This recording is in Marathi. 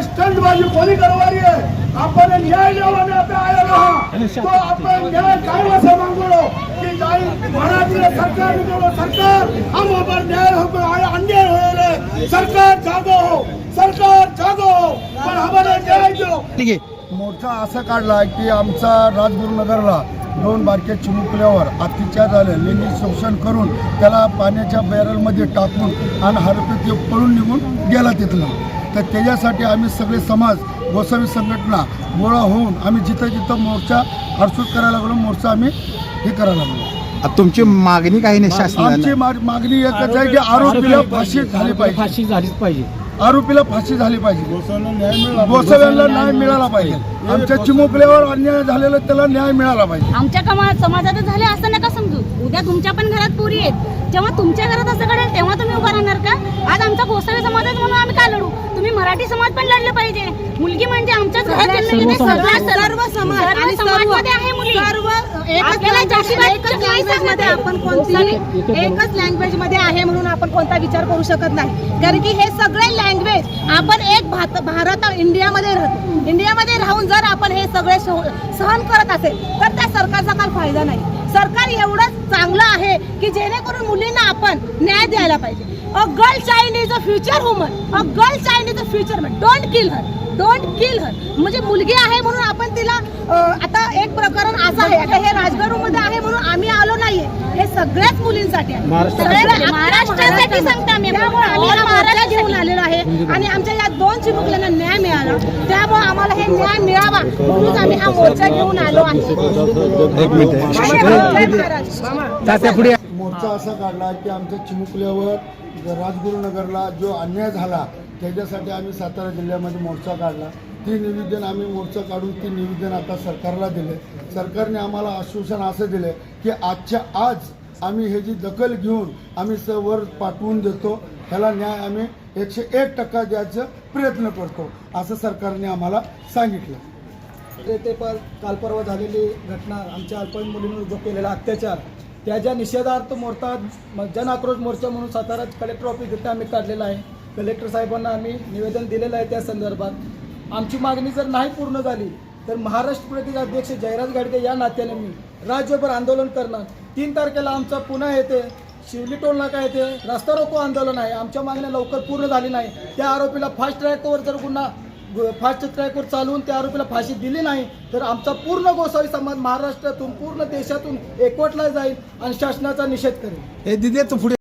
ये स्टंटबाजी कोणी करवारी है आपण न्याय लेवाने पे आया रहा तो आपण न्याय काय वैसे मांगो कि जाई मराठी सरकार ने बोलो सरकार हम ऊपर न्याय होकर आया अन्याय हो रहे सरकार जागो हो. सरकार जागो हो. पण हमारे न्याय दो ठीक आहे. मोर्चा असा काढला की आमचा राजगुरुनगरला दोन बारक्या चिमुकल्यावर अत्याचार झाले. लैंगिक शोषण करून त्याला पाण्याच्या बॅरलमध्ये टाकून आणि हरपे ते पळून निघून गेला तिथलं तर त्याच्यासाठी आम्ही सगळे समाज गोसावी संघटना गोळा होऊन आम्ही जिथं जिथं मोर्चा हरसूट करायला लागलो मोर्चा आम्ही हे करायला लागलो. आता तुमची मागणी काही नाही आमची शासनाला? मा- मागणी एकच आहे की आरोपीला फाशी झाली पाहिजे. फाशी झालीच पाहिजे. आरोपीला फाशी झाली पाहिजे. गोसाव्यांना न्याय मिळाला पाहिजे. आमच्या चिमुकल्यावर अन्याय झालेला त्याला न्याय मिळाला पाहिजे. आमच्या कमा समाजात झाले असं नका समजू. उद्या तुमच्या पण घरात पोरी आहेत. जेव्हा तुमच्या घरात असं घडेल तेव्हा तुम्ही उभा राहणार का? आज आमचा गोसावी समाज आहे म्हणून आम्ही का लढू? तुम्ही मराठी समाज पण लढलं पाहिजे मुलगी म्हणजे आमच्याच घरात जन्मलेली सर्व समाज. सर्व समाज आणि सर्व- समाजमध्ये आहे मुली सर्व एकच लँग्वेजमध्ये आहे. आपण कोणती एकच लँग्वेजमध्ये आहे म्हणून आपण कोणता विचार करू शकत नाही कारण की हे सगळे लँग्वेज आपण एक भारत इंडियामध्ये राहतो इंडियामध्ये राहून जर आपण हे सगळे सह- सहन करत असेल तर त्या सरकारचा काय फायदा नाही सरकार एवढंच चांगलं आहे की जेणेकरून मुलींना आपण न्याय द्यायला पाहिजे. A girl child is a future woman a girl child is a future man don't kill her don't kill her म्हणजे मुलगी आहे म्हणून आपण तिला आता एक प्रकरण असं आहे. आता हे राजगडमध्ये आहे म्हणून आम्ही आलो नाहीये. हे सगळ्याच मुलींसाठी आहे. महाराष्ट्रासाठी सांगता आम्ही. आम्ही हा मोर्चा. घेऊन आलेलो आहे. आणि आमच्या या दोन चिमुकल्यांना त्यामुळे आम्हाला हे न्याय मिळावा. म्हणून आम्ही हा मोर्चा घेऊन आलो आहे. मोर्चा असा काढला की आमच्या चिमुकल्यावर राजगुरुनगरला जो अन्याय झाला त्याच्यासाठी आम्ही सातारा जिल्ह्यामध्ये मोर्चा काढला. ती निवेदन आम्ही मोर्चा काढून ती निवेदन आता सरकारला दिले. सरकारने आम्हाला आश्वासन असं दिले की आजच्या आज आम्ही हे जी दखल घेऊन आम्ही स वर पाठवून देतो ह्याला न्याय आम्ही एकशे एक टक्का द्यायचा प्रयत्न करतो असं सरकारने आम्हाला सांगितलं. ते पर काल परवा झालेली घटना आमच्या अल्पवयीन मुलींवर जो केलेला अत्याचार त्याच्या निषेधार्थ मोर्चा जन आक्रोश मोर्चा म्हणून सातारा कलेक्टर ऑफिस इथे आम्ही काढलेला आहे. कलेक्टर साहेबांना आम्ही निवेदन दिलेलं आहे त्या संदर्भात. आमची मागणी जर नाही पूर्ण झाली तर महाराष्ट्र प्रदेश अध्यक्ष जयराज गाडगे या नात्याने मी राज्यभर आंदोलन करणार. तीन तारखेला आमचा पुन्हा येथे शिवली टोल नाका येथे रस्ता रोको आंदोलन आहे. आमच्या मागण्या लवकर पूर्ण झाली नाही. त्या आरोपीला फास्ट ट्रॅकवर जर गुन्हा फास्ट ट्रॅकवर चालवून त्या आरोपीला फाशी दिली नाही तर आमचा पूर्ण गोसावी समाज महाराष्ट्रातून पूर्ण देशातून एकवटला जाईल आणि शासनाचा निषेध करेल. हे दिले तू पुढे